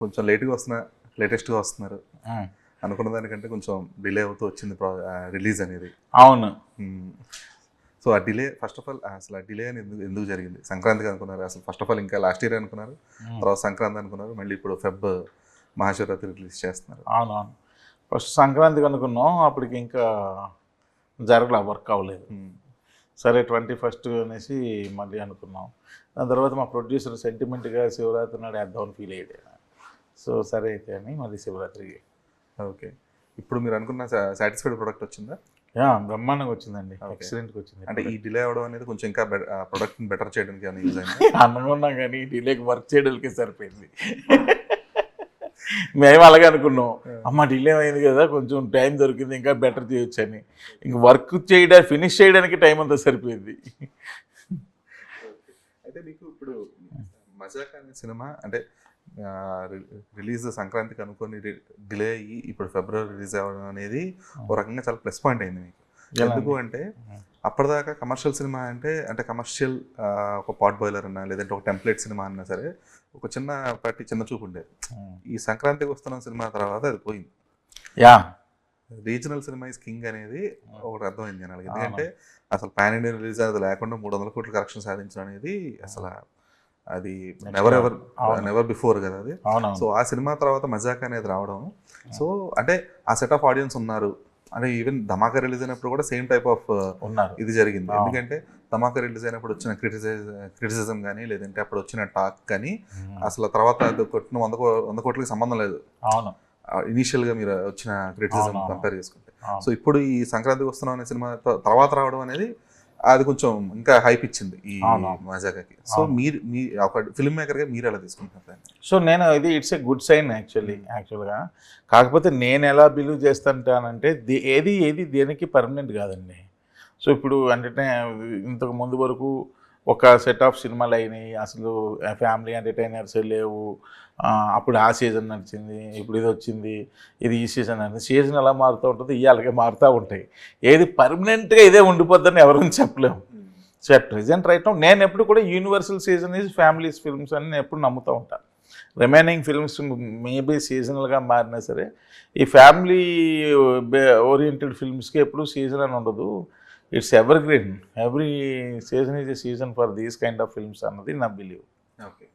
కొంచెం లేట్గా వస్తున్న లేటెస్ట్గా వస్తున్నారు. అనుకున్న దానికంటే కొంచెం డిలే అవుతూ వచ్చింది రిలీజ్ అనేది. అవును. సో ఆ డిలే ఫస్ట్ ఆఫ్ ఆల్ అసలు ఆ డిలే అని ఎందుకు ఎందుకు జరిగింది? సంక్రాంతికి అనుకున్నారు? అసలు ఫస్ట్ ఆఫ్ ఆల్ ఇంకా లాస్ట్ ఇయర్ అనుకున్నారు? తర్వాత సంక్రాంతి అనుకున్నారు? మళ్ళీ ఇప్పుడు ఫెబ్ మహాశివరాత్రి రిలీజ్ చేస్తున్నారు. అవునవును ఫస్ట్ సంక్రాంతికి అనుకున్నాం అప్పటికి ఇంకా జరగలే వర్క్ అవ్వలేదు. సరే ట్వంటీ ఫస్ట్ అనేసి మళ్ళీ అనుకున్నాం. దాని తర్వాత మా ప్రొడ్యూసర్ సెంటిమెంట్గా శివరాత్రి నాడు వేద్దామని ఫీల్ అయ్యాడు. సో సరే అయితే అని మళ్ళీ శివరాత్రికి ఓకే. ఇప్పుడు మీరు అనుకున్న సాటిస్ఫైడ్ ప్రొడక్ట్ వచ్చిందా? యా బ్రహ్మాండంగా వచ్చిందండి. Okay. ఎక్సలెంట్గా వచ్చింది. అంటే ఈ డిలే అవడం అనేది కొంచెం ఇంకా ప్రొడక్ట్ని బెటర్ చేయడానికి ఏమైనా యూజ్ అయింది? అనుకున్నాం కానీ డిలేకి వర్క్ చేయడానికి సరిపోయింది. మేము అలాగే అనుకున్నాం. అమ్మ డిలే అయింది కదా కొంచెం టైం దొరికింది ఇంకా బెటర్ చేయొచ్చు అని ఇంక వర్క్ చేయడానికి ఫినిష్ చేయడానికి టైం అంతా సరిపోయింది. అయితే మీకు ఇప్పుడు మజాక్ అనే సినిమా అంటే రిలీజ్ సంక్రాంతికి అనుకొని డిలే అయ్యి ఇప్పుడు ఫిబ్రవరి రిలీజ్ అవ్వడం అనేది ఒక రకంగా చాలా ప్లస్ పాయింట్ అయింది మీకు. ఎందుకు అంటే అప్పటిదాకా కమర్షియల్ సినిమా అంటే అంటే కమర్షియల్ ఒక పాట్ బాయిలర్ అన్నా లేదంటే ఒక టెంప్లెట్ సినిమా అన్నా సరే ఒక చిన్న పార్టీ చిన్న చూపు ఉండేది ఈ సంక్రాంతికి వస్తున్న సినిమా తర్వాత అది పోయింది. Yeah. Regional cinema is king అనేది ఒకటి అర్థమైంది జనాలకి. ఎందుకంటే అసలు పాన్ ఇండియన్ రిలీజ్ అనేది లేకుండా మూడు వందల కోట్ల కలెక్షన్ సాధించడం అనేది అసలు అది నెవర్ ఎవర్. నెవర్ బిఫోర్ కదా అది. సో ఆ సినిమా తర్వాత మజాక్ అనేది రావడం. సో అంటే ఆ సెట్ ఆఫ్ ఆడియన్స్ ఉన్నారు. అంటే ఈవెన్ ధమాకా రిలీజ్ అయినప్పుడు కూడా సేమ్ టైప్ ఆఫ్ ఇది జరిగింది. ఎందుకంటే ధమాకా రిలీజ్ అయినప్పుడు వచ్చిన క్రిటిసైజ్ క్రిటిసిజం కానీ లేదంటే అప్పుడు వచ్చిన టాక్ కానీ అసలు తర్వాత కొట్టిన వంద కో- వంద కోట్లకి సంబంధం లేదు. అవును. ఇనీషియల్గా మీరు వచ్చిన క్రిటిసిజం. కంపేర్ చేసుకుంటే. సో ఇప్పుడు ఈ సంక్రాంతికి వస్తున్నాం అనే సినిమా తర్వాత రావడం అనేది అది కొంచెం ఇంకా హైప్ ఇచ్చింది ఈ. మజాకాకి సో. మీరు మీ ఒక ఫిల్మ్ మేకర్గా మీరు ఎలా తీసుకుంటున్నారు? సో నేను ఇది it's a good sign actually యాక్చువల్గా కాకపోతే నేను ఎలా బిలీవ్ చేస్తుంటానంటే ఏది ఏది దేనికి పర్మనెంట్ కాదండి సో ఇప్పుడు అంటే ఇంతకు ముందు వరకు ఒక సెట్ ఆఫ్ సినిమాలు అయినాయి. అసలు ఫ్యామిలీ ఎంటర్టైనర్స్ లేవు. అప్పుడు ఆ సీజన్ నడిచింది ఇప్పుడు ఇది వచ్చింది ఇది ఈ సీజన్ అని సీజన్ ఎలా మారుతూ ఉంటుంది ఇవాళకే మారుతూ ఉంటాయి. ఏది పర్మనెంట్గా ఇదే ఉండిపోద్దని ఎవరైనా చెప్పలేము సో అట్ ప్రజెంట్ రైట్ నేను ఎప్పుడు కూడా universal season is families films అని నేను ఎప్పుడు నమ్ముతూ ఉంటాను రిమైనింగ్ ఫిల్మ్స్ మేబీ సీజనల్గా మారినా సరే ఈ ఫ్యామిలీ ఓరియంటెడ్ ఫిల్మ్స్కి ఎప్పుడు సీజన్ అని ఉండదు. It's evergreen every season is a season for these kind of films అన్నది నా బిలీవ్ ఓకే